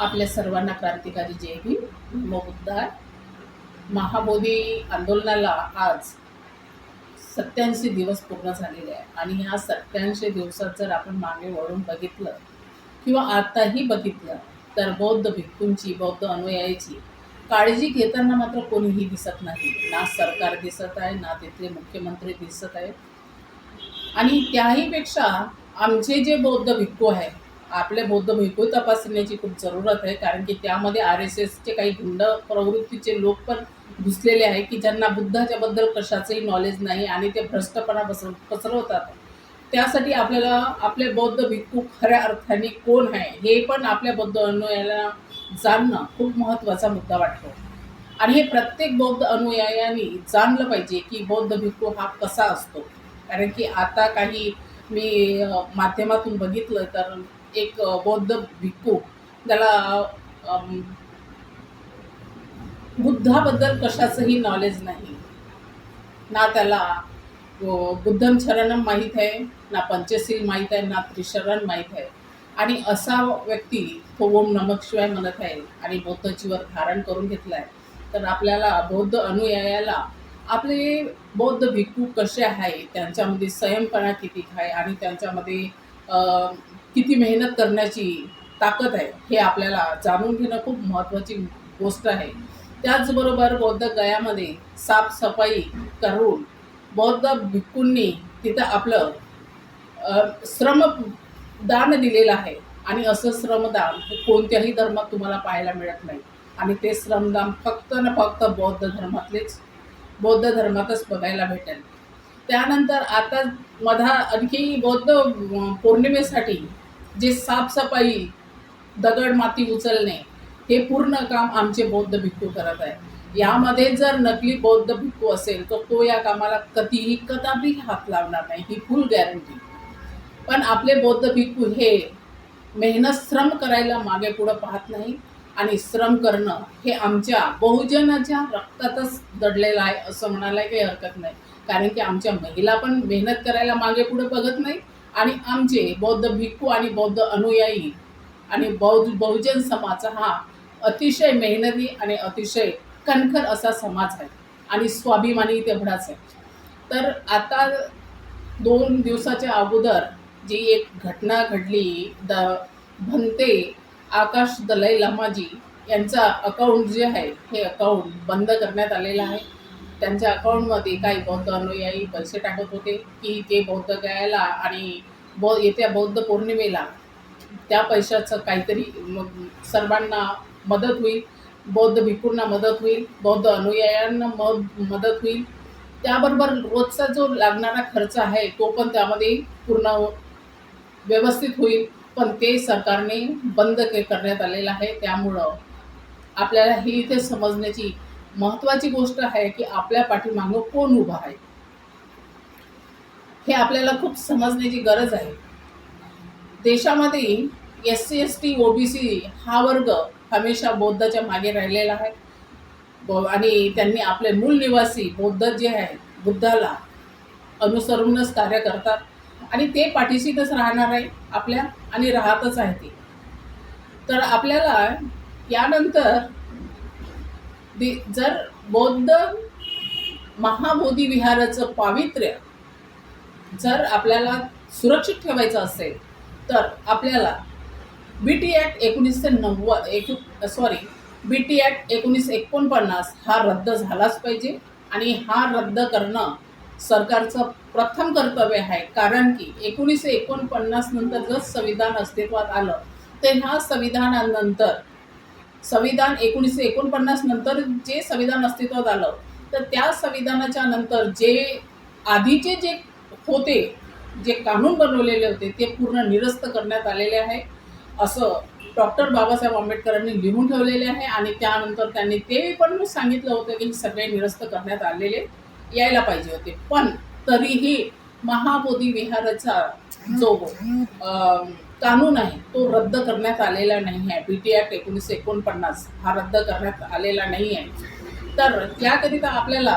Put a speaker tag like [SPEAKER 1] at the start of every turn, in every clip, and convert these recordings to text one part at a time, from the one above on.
[SPEAKER 1] आपल्या सर्वांना क्रांतिकारी जय भीम. मुद्दा महाबोधी आंदोलनाला आज सत्याऐंशी दिवस पूर्ण झालेले आहे आणि ह्या सत्याऐंशी दिवसात जर आपण मागे वळून बघितलं किंवा आताही बघितलं तर बौद्ध भिक्खूंची बौद्ध अनुयायाची काळजी घेताना मात्र कोणीही दिसत नाही. ना सरकार दिसत आहे ना तिथले मुख्यमंत्री दिसत आहेत. आणि त्याहीपेक्षा आमचे जे बौद्ध भिक्खू आहे आपले बौद्ध भिकू तपासण्याची खूप जरूरत आहे. कारण की त्यामध्ये आर एस एसचे काही गुंड प्रवृत्तीचे लोक पण घुसलेले आहे की ज्यांना बुद्धाच्याबद्दल कशाचंही नॉलेज नाही आणि ते भ्रष्टपणा पसर पसरवतात. त्यासाठी आपल्याला आपले बौद्ध भिक्खू खऱ्या अर्थाने कोण आहे हे पण आपल्या बौद्ध अनुयायाला जाणणं खूप महत्त्वाचा मुद्दा वाटतो. आणि हे प्रत्येक बौद्ध अनुयायांनी जाणलं पाहिजे की बौद्ध भिक्खू हा कसा असतो. कारण की आता काही मी माध्यमातून बघितलं तर एक बौद्ध भिक्खू. त्याला बुद्धाबद्दल कशाचंही नॉलेज नाही. ना त्याला बुद्धम शरणम माहीत आहे ना पंचशील माहीत आहे ना त्रिशरण माहीत आहे. आणि असा व्यक्ती तो ओम नमक शिवाय म्हणत आहे आणि बौद्ध धारण करून घेतला आहे तर आपल्याला बौद्ध अनुयायाला आपले बौद्ध भिक्खू कसे आहे त्यांच्यामध्ये संयमपणा किती आहे आणि त्यांच्यामध्ये किती मेहनत करण्याची ताकद आहे हे आपल्याला जाणून घेणं खूप महत्त्वाची गोष्ट आहे. त्याचबरोबर बौद्ध गयामध्ये साफसफाई करून बौद्ध भिक्खूंनी तिथं आपलं श्रम श्रमदान दिलेलं आहे. आणि असं श्रमदान हे कोणत्याही धर्मात तुम्हाला पाहायला मिळत नाही. आणि ते श्रमदान फक्त ना फक्त बौद्ध धर्मातलेच बौद्ध धर्मातच बघायला भेटेल. त्यानंतर आता मधा आणखी बौद्ध पौर्णिमेसाठी जे साफसफाई दगड माती उचलणे हे पूर्ण काम आमचे बौद्ध भिक्खू करत आहे यामध्ये जर नकली बौद्ध भिक्खू असेल तर तो या कामाला कधीही कदापि हात लावणार नाही. ही फुल गॅरंटी पण आपले बौद्ध भिक्खू हे मेहनत श्रम करायला मागे पुढं पाहत नाही आणि श्रम करणं हे आमच्या बहुजनाच्या रक्तातच दडलेलं आहे असं म्हणायला काही हरकत नाही. कारण की आमच्या महिला पण मेहनत करायला मागे पुढे बघत नाही आणि आमचे बौद्ध भिक्खू आणि बौद्ध अनुयायी आणि बौद्ध बहुजन समाज हा अतिशय मेहनती आणि अतिशय कणखर असा समाज आहे आणि स्वाभिमानी तेवढाच आहे. तर आता दोन दिवसाच्या अगोदर जी एक घटना घडली द भंते आकाश दलाई लामाजी यांचा अकाउंट जे आहे हे अकाउंट बंद करण्यात आलेलं आहे. त्यांच्या अकाउंटमध्ये काही बौद्ध अनुयायी पैसे टाकत होते की ते बौद्ध गायला आणि बौ येत्या बौद्ध पौर्णिमेला त्या पैशाचं काहीतरी मग सर्वांना मदत होईल बौद्ध भिक्खूंना मदत होईल बौद्ध अनुयायांना मद मदत होईल. त्याबरोबर रोजचा जो लागणारा खर्च आहे तो पण त्यामध्ये पूर्ण व्यवस्थित होईल. पण ते सरकारने बंद के करण्यात आलेलं आहे. त्यामुळं आपल्याला ही इथे समजण्याची महत्त्वाची गोष्ट आहे की आपल्या पाठीमागं कोण उभा आहे? हे आपल्याला खूप समजण्याची गरज आहे. देशामध्ये S C S T O B C हा वर्ग हमेशा बौद्धाच्या मागे राहिलेला आहे. आणि त्यांनी आपले मूल निवासी बौद्ध जे आहे बुद्धाला अनुसरूनच कार्य करतात. आणि ते पाठीशीतच राहणार आहे आपल्या आणि राहतच आहे ते. तर आपल्याला यानंतर दि जर बौद्ध महाबोधी विहाराचं पावित्र्य जर आपल्याला सुरक्षित ठेवायचं असेल तर आपल्याला बी टी ॲक्ट एकोणीसशे नव्वद एक सॉरी बी टी ॲक्ट एकोणीसशे एकोणपन्नास हा रद्द झालाच पाहिजे आणि हा रद्द करणं सरकारचं प्रथम कर्तव्य आहे. कारण की एकोणीसशे एकोणपन्नास नंतर जर संविधान अस्तित्वात आलं तेव्हा संविधानानंतर संविधान एकोणीसशे एकोणपन्नास नंतर जे संविधान अस्तित्वात आलं तर त्या संविधानाच्या नंतर जे आधीचे जे होते जे कानून बनवलेले होते ते पूर्ण निरस्त करण्यात आलेले आहे. असं डॉक्टर बाबासाहेब आंबेडकरांनी लिहून ठेवलेले आहे आणि त्यानंतर त्यांनी ते पण सांगितलं होतं की सगळे निरस्त करण्यात आलेले यायला पाहिजे होते. पण तरीही महाबोधी विहाराचा जो अं, कानून आहे तो रद्द करण्यात आलेला नाही आहे. बी टी ॲक्ट एकोणीसशे एकोणपन्नास हा रद्द करण्यात आलेला नाही आहे. तर त्याकरिता आपल्याला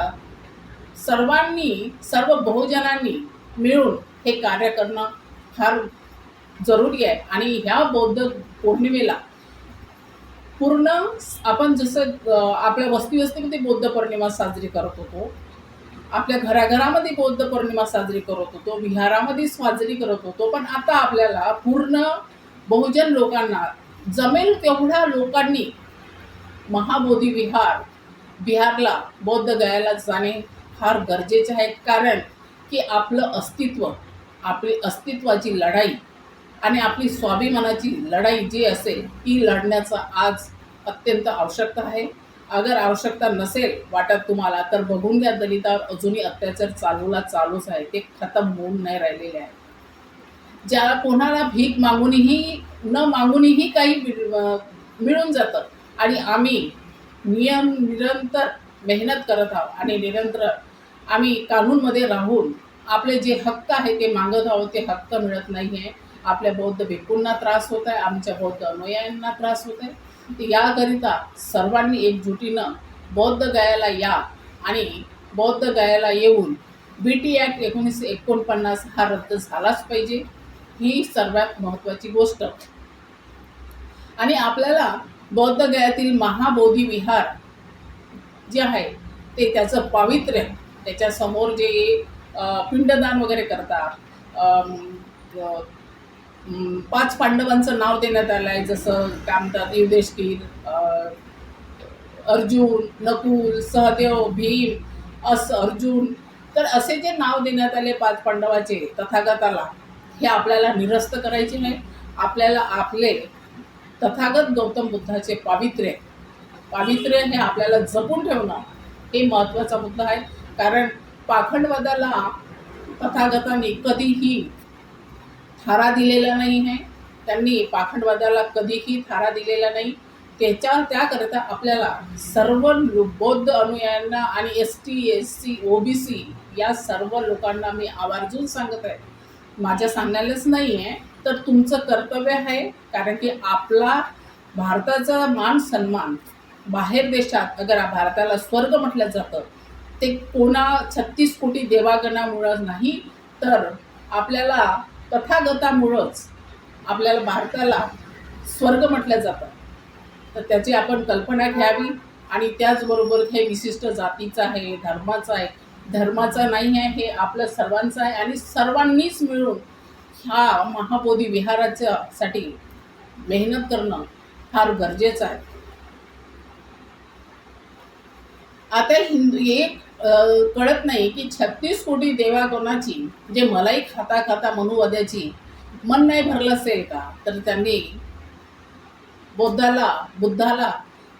[SPEAKER 1] सर्वांनी सर्व बहुजनांनी मिळून हे कार्य करणं फार जरुरी आहे. आणि ह्या बौद्ध पौर्णिमेला पूर्ण आपण जसं आपल्या वस्ती वस्तीमध्ये बौद्ध पौर्णिमा साजरी करत होतो आपल्या घराघरामध्ये बौद्ध पौर्णिमा साजरी करत होतो विहारामध्ये साजरी करत होतो पण आता आपल्याला पूर्ण बहुजन लोकांना जमेल तेवढ्या लोकांनी महाबोधी विहार बिहारला बौद्ध गयाला जाणे फार गरजेचे आहे. कारण की आपलं अस्तित्व आपली अस्तित्वाची लढाई आणि आपली स्वाभिमानाची लढाई जी असेल ती लढण्याचा आज अत्यंत आवश्यकता आहे. अगर आवश्यकता नसेल वाटत तुम्हाला तर बघून घ्या दलितावर अजूनही अत्याचार चालूला चालूच आहे. ते खतम होऊन नाही राहिलेले आहे. ज्या कोणाला भीक मागूनही न मागूनही काही मिळून जातं. आणि आम्ही नियम निरंतर मेहनत करत आहोत आणि निरंतर आम्ही कानूनमध्ये राहून आपले जे हक्क आहे ते मागत आहोत ते हक्क मिळत नाही आहे आपल्या बौद्ध भिक्कूंना त्रास होत आहे आमच्या बौद्ध अनुयायांना त्रास होत आहे. याकरिता सर्वांनी एकजुटीनं बौद्ध गयाला या आणि बौद्ध गयाला येऊन बी टी ॲक्ट एकोणीसशे एकोणपन्नास हा रद्द झालाच पाहिजे. ही सर्वात महत्त्वाची गोष्ट. आणि आपल्याला बौद्ध गयातील महाबोधी विहार जे आहे ते त्याचं पावित्र्य त्याच्यासमोर जे पिंडदान वगैरे करतात पाच पांडवांचं नाव देण्यात आलं आहे जसं काय म्हणतात युधिष्ठिर अर्जुन नकुल सहदेव भीम अस अर्जुन. तर असे जे नाव देण्यात आले पाच पांडवाचे तथागताला हे आपल्याला निरस्त करायचे नाही. आपल्याला आपले तथागत गौतम बुद्धाचे पावित्र्य पावित्र्य हे आपल्याला जपून ठेवणं हे महत्त्वाचा मुद्दा आहे. कारण पाखंडवादाला तथागतांनी कधीही थारा दिलेला नाही आहे. त्यांनी पाखंडवादाला कधीही थारा दिलेला नाही. त्याच्या त्याकरिता आपल्याला सर्व बौद्ध अनुयायांना आणि S T S C O B C या सर्व लोकांना मी आवर्जून सांगत आहे. माझ्या सांगण्यालाच नाही आहे तर तुमचं कर्तव्य आहे कारण की आपला भारताचा मान सन्मान बाहेर देशात अगर भारताला स्वर्ग म्हटलं जातं ते कोणा छत्तीस कोटी देवागणामुळं नाही तर आपल्याला तथागतामुळंच आपल्याला भारताला स्वर्ग म्हटलं जातं. तर त्याची आपण कल्पना घ्यावी आणि त्याचबरोबर हे विशिष्ट जातीचं आहे धर्माचं आहे. धर्माचा नाही आहे हे आपलं सर्वांचं आहे आणि सर्वांनीच मिळून ह्या महाबोधी विहाराच्या साठी मेहनत करणं फार गरजेचं आहे. आता हिंदू एक कळत नाही की छत्तीस कोटी देवा कोणाची? जे मलाई खाता खाता मनुवाद्याची मन नाही भरलं असेल का? तर त्यांनी बौद्धाला बुद्धाला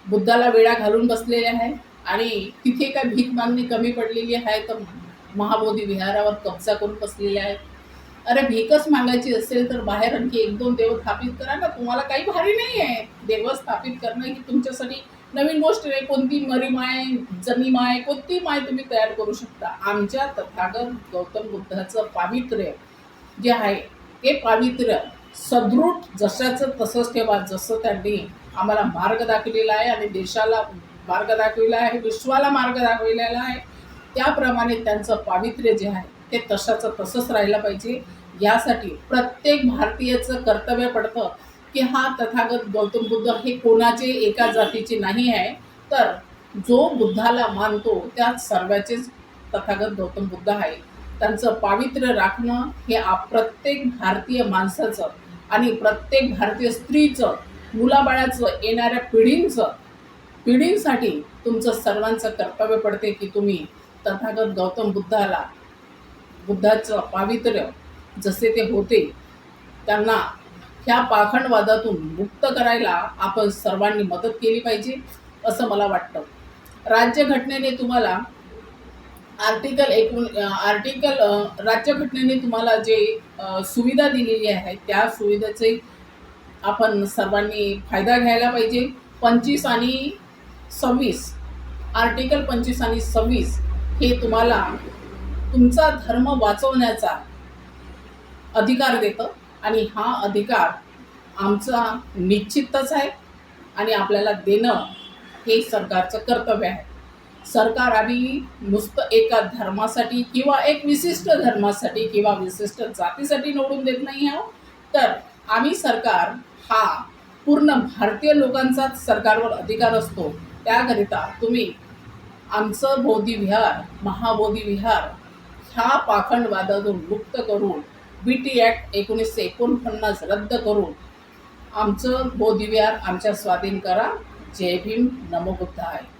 [SPEAKER 1] बुद्धाला वेळा घालून बसलेले आहे आणि तिथे काय भीक मागणी कमी पडलेली आहे तर महाबोधी विहारावर कब्जा करून बसलेले आहे अरे भीकच मागायची असेल तर बाहेर आणखी एक दोन देव स्थापित करा ना. तुम्हाला काही भारी नाही आहे देव स्थापित करणं ही तुमच्यासाठी नवीन गोष्ट आहे कोणती मरी माय माय कोणती माय तुम्ही तयार करू शकता. आमच्या तथागत गौतम बुद्धाचं पावित्र्य जे आहे ते पावित्र्य सदृढ जशाचं तसंच ठेवा जसं त्यांनी आम्हाला मार्ग दाखवलेला आहे आणि देशाला मार्ग दाखविला आहे विश्वाला मार्ग दाखविलेला आहे. त्याप्रमाणे त्यांचं पावित्र्य जे आहे ते तशाचं तसंच राहिलं पाहिजे. यासाठी प्रत्येक भारतीयाचं कर्तव्य पडतं. की हा तथागत गौतम बुद्ध हे कोणाचे एका जातीचे नाही आहे. तर जो बुद्धाला मानतो त्या सर्वाचेच तथागत गौतम बुद्ध आहे त्यांचं पावित्र्य राखणं हे आप प्रत्येक भारतीय माणसाचं आणि प्रत्येक भारतीय स्त्रीचं मुलाबाळाचं येणाऱ्या पिढींचं पिढींसाठी तुमचं सर्वांचं कर्तव्य पडते की तुम्ही तथागत गौतम बुद्धाला बुद्धाचं पावित्र्य जसे ते होते त्यांना ह्या पाखंडवादातून मुक्त करायला आपण सर्वांनी मदत केली पाहिजे असं मला वाटतं. राज्यघटनेने तुम्हाला आर्टिकल एकूण आर्टिकल राज्यघटनेने तुम्हाला जे सुविधा दिलेली आहे त्या सुविधेचे आपण सर्वांनी फायदा घ्यायला पाहिजे. पंचवीस आणि सव्वीस आर्टिकल पंचवीस आणि सव्वीस हे तुम्हाला तुमचा धर्म वाचवण्याचा अधिकार देतं. आणि हा अधिकार आमचा निश्चितच आहे आणि आपल्याला देणं हे सरकारचं कर्तव्य आहे. सरकार आम्ही नुसतं एका धर्मासाठी किंवा एक विशिष्ट धर्मासाठी किंवा विशिष्ट जातीसाठी निवडून देत नाही आहोत. तर आम्ही सरकार हा पूर्ण भारतीय लोकांचाच सरकारवर अधिकार असतो. त्याकरिता तुम्ही आमचं बोधी विहार महाबोधी विहार ह्या पाखंडवादातून मुक्त करून बी टी ॲक्ट एकोणीसशे एकोणपन्नास रद्द करून आमचं बोधिव्यार आमच्या स्वाधीन करा. जय भीम. नमोबुद्ध आहे